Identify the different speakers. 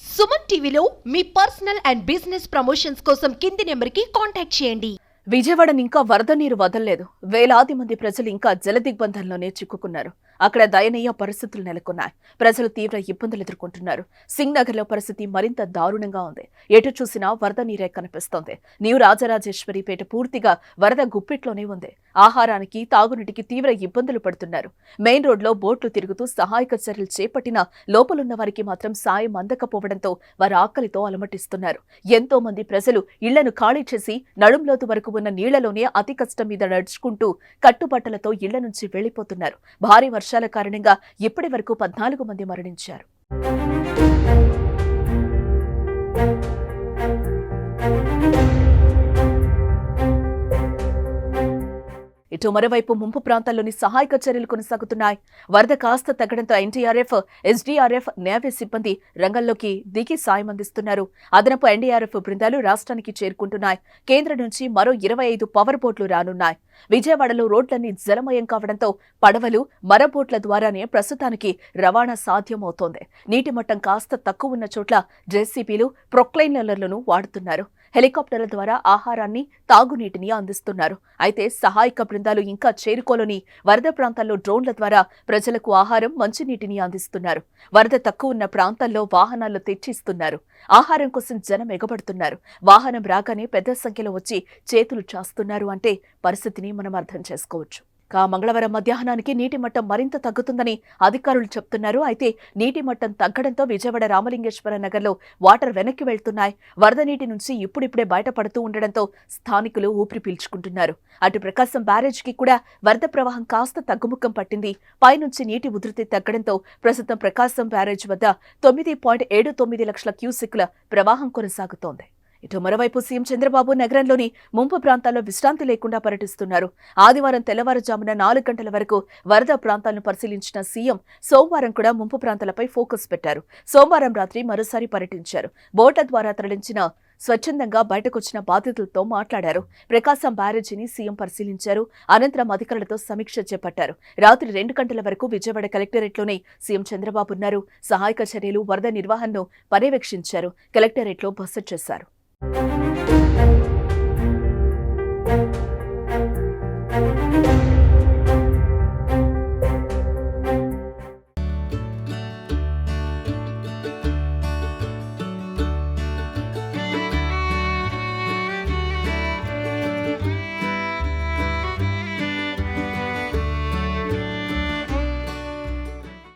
Speaker 1: సుమన్ టీవీలో మీ personal and business promotions కోసం కింది నెంబర్కి కాంటాక్ట్ చేయండి.
Speaker 2: విజయవాడని ఇంకా వరద నీరు వదలలేదు. వేలాది మంది ప్రజలు ఇంకా జల దిగ్బంధంలోనే చిక్కుకున్నారు. అక్కడ దయనీయ పరిస్థితులు నెలకొన్నాయి. ప్రజలు తీవ్ర ఇబ్బందులు ఎదుర్కొంటున్నారు. సింగ్నగర్లో నగర్ పరిస్థితి మరింత దారుణంగా ఉంది. ఎటు చూసినా వరద నీరే కనిపిస్తోంది. న్యూ రాజరాజేశ్వరిపేట పూర్తిగా వరద గుప్పిట్లోనే ఉంది. ఆహారానికి తాగునీటికి తీవ్ర ఇబ్బందులు పడుతున్నారు. మెయిన్ రోడ్లో బోట్లు తిరుగుతూ సహాయక చర్యలు చేపట్టిన లోపలున్న వారికి మాత్రం సాయం అందకపోవడంతో వారు ఆకలితో అలమటిస్తున్నారు. ఎంతో మంది ప్రజలు ఇళ్ళను ఖాళీ చేసి నడుంలోతు వరకు ఉన్న నీళ్ళలోనే అతి కష్టం మీద నడుచుకుంటూ కట్టుబట్టలతో ఇళ్ళ నుంచి వెళ్ళిపోతున్నారు భారీ వర్షం వర్షాల కారణంగా ఇప్పటి వరకు పద్నాలుగు మంది మరణించారు. ఇటు మరోవైపు ముంపు ప్రాంతాల్లోని సహాయక చర్యలు కొనసాగుతున్నాయి. వరద కాస్త తగ్గడంతో ఎన్టీఆర్ఎఫ్ ఎస్డీఆర్ఎఫ్ నేవీ సిబ్బంది రంగంలోకి దిగి సాయం అందిస్తున్నారు. అదనపు ఎన్డీఆర్ఎఫ్ బృందాలు రాష్ట్రానికి చేరుకుంటున్నాయి. కేంద్రం నుంచి మరో ఇరవై ఐదు పవర్ బోట్లు రానున్నాయి. విజయవాడలో రోడ్లన్నీ జలమయం కావడంతో పడవలు మరబోట్ల ద్వారానే ప్రస్తుతానికి రవాణా సాధ్యమవుతోంది. నీటి మట్టం కాస్త తక్కువ ఉన్న చోట్ల జెసిబీలు ప్రొక్లైనర్లను వాడుతున్నారు. హెలికాప్టర్ల ద్వారా ఆహారాన్ని తాగునీటిని అందిస్తున్నారు. అయితే సహాయక బృందాలు ఇంకా చేరుకోలోని వరద ప్రాంతాల్లో డ్రోన్ల ద్వారా ప్రజలకు ఆహారం మంచినీటిని అందిస్తున్నారు. వరద తక్కువ ఉన్న ప్రాంతాల్లో వాహనాల్లో తెచ్చిస్తున్నారు. ఆహారం కోసం జనం ఎగబడుతున్నారు. వాహనం రాగానే పెద్ద సంఖ్యలో వచ్చి చేతులు చాస్తున్నారు అంటే పరిస్థితిని మనం అర్థం చేసుకోవచ్చు. కా మంగళవారం మధ్యాహ్నానికి నీటి మట్టం మరింత తగ్గుతుందని అధికారులు చెప్తున్నారు. అయితే నీటి మట్టం తగ్గడంతో విజయవాడ రామలింగేశ్వర నగర్లో వాటర్ వెనక్కి వెళ్తున్నాయి. వరద నీటి నుంచి ఇప్పుడిప్పుడే బయటపడుతూ ఉండడంతో స్థానికులు ఊపిరి పీల్చుకుంటున్నారు. అటు ప్రకాశం బ్యారేజ్కి కూడా వరద ప్రవాహం కాస్త తగ్గుముఖం పట్టింది. పైనుంచి నీటి ఉధృతి తగ్గడంతో ప్రస్తుతం ప్రకాశం బ్యారేజ్ వద్ద తొమ్మిది పాయింట్ ఏడు తొమ్మిది లక్షల క్యూసెక్ల ప్రవాహం కొనసాగుతోంది. ఇటు మరోవైపు సీఎం చంద్రబాబు నగరంలోని ముంపు ప్రాంతాల్లో విశ్రాంతి లేకుండా పర్యటిస్తున్నారు. ఆదివారం తెల్లవారుజామున నాలుగు గంటల వరకు వరద ప్రాంతాలను పరిశీలించిన సీఎం సోమవారం కూడా ముంపు ప్రాంతాలపై ఫోకస్ పెట్టారు. సోమవారం రాత్రి మరోసారి పర్యటించారు. బోట్ల ద్వారా తరలించిన స్వచ్ఛందంగా బయటకొచ్చిన బాధితులతో మాట్లాడారు. ప్రకాశం బ్యారేజీని సీఎం పరిశీలించారు. అనంతరం అధికారులతో సమీక్ష చేపట్టారు. రాత్రి రెండు గంటల వరకు విజయవాడ కలెక్టరేట్లోనే సీఎం చంద్రబాబు ఉన్నారు సహాయక చర్యలు వరద నిర్వహణను పర్యవేక్షించారు. కలెక్టరేట్లో బస చేశారు. Thank you.